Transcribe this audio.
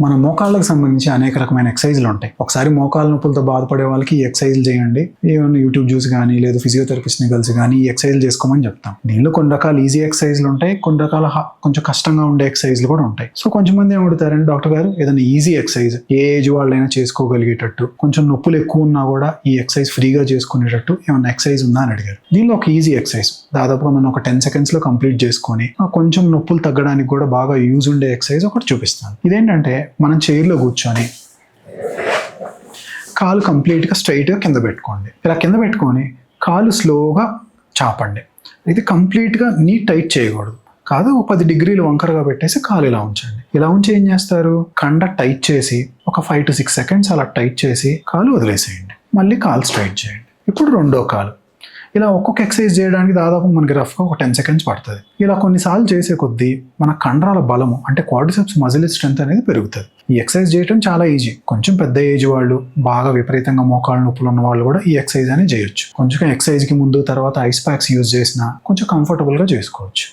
మన మోకాళ్ళకు సంబంధించి అనేక రకమైన ఎక్సైజ్లు ఉంటాయి. ఒకసారి మోకాళ్ళ నొప్పులతో బాధపడే వాళ్ళకి ఈ ఎక్సైజ్లు చేయండి. ఏమైనా యూట్యూబ్ చూసి కానీ లేదా ఫిజియోథెరపిస్ట్ని కలిసి కానీ ఈ ఎక్సైజ్లు చేసుకోమని చెప్తాం. దీనిలో కొన్ని రకాల ఈజీ ఎక్సైజ్లు ఉంటాయి. కొన్ని రకాల హ- కొంచెం కష్టంగా ఉండే ఎక్సైజ్లు కూడా ఉంటాయి. సో కొంచెం మంది ఏమడుతారంటే డాక్టర్ గారు ఏదైనా ఈజీ ఎక్సైజ్ ఏ ఏజ్ వాళ్ళైనా చేసుకోగలిగేటట్టు కొంచెం నొప్పులు ఎక్కువ ఉన్నా కూడా ఈ ఎక్సైజ్ ఫ్రీగా చేసుకునేటట్టు ఏమైనా ఎక్సర్సైజ్ ఉందా? అని అడిగారు. దీనిలో ఒక ఈజీ ఎక్సర్సైజ్ దాదాపుగా మనం ఒక టెన్ సెకండ్స్లో కంప్లీట్ చేసుకొని కొంచెం నొప్పులు తగ్గడానికి కూడా బాగా యూజ్ ఉండే ఎక్సర్సైజ్ ఒకటి చూపిస్తాను. ఇదేంటంటే మనం చైర్లో కూర్చొని కాలు కంప్లీట్గా స్ట్రైట్గా కింద పెట్టుకోండి. ఇలా కింద పెట్టుకొని కాలు స్లోగా చాపండి. ఇది కంప్లీట్గా నీ టైట్ చేయకూడదు. కాదు ఒక పది డిగ్రీలు వంకరగా పెట్టేసి కాలు ఇలా ఉంచండి. ఇలా ఉంచి ఏం చేస్తారు? కండ టైట్ చేసి ఒక ఫైవ్ టు సిక్స్ సెకండ్స్ అలా టైట్ చేసి కాలు వదిలేసేయండి. మళ్ళీ కాలు స్ట్రైట్ చేయండి. ఇప్పుడు రెండో కాలు. ఇలా ఒక్కొక్క ఎక్సర్సైజ్ చేయడానికి దాదాపు మనకి రఫ్గా ఒక టెన్ సెకండ్స్ పడుతుంది. ఇలా కొన్నిసార్లు చేసే కొద్దీ మన కండరాల బలము అంటే క్వాడ్రిసెప్స్ మజిల్ స్ట్రెంత్ అనేది పెరుగుతుంది. ఈ ఎక్సర్సైజ్ చేయడం చాలా ఈజీ కొంచెం పెద్ద ఏజ్ వాళ్ళు బాగా విపరీతంగా మోకాళ్ళ నొప్పులు ఉన్న వాళ్ళు కూడా ఈ ఎక్సర్సైజ్ అనేది చేయొచ్చు. కొంచెం ఎక్సర్సైజ్కి ముందు తర్వాత ఐస్ ప్యాక్స్ యూజ్ చేసినా కొంచెం కంఫర్టబుల్గా చేసుకోవచ్చు.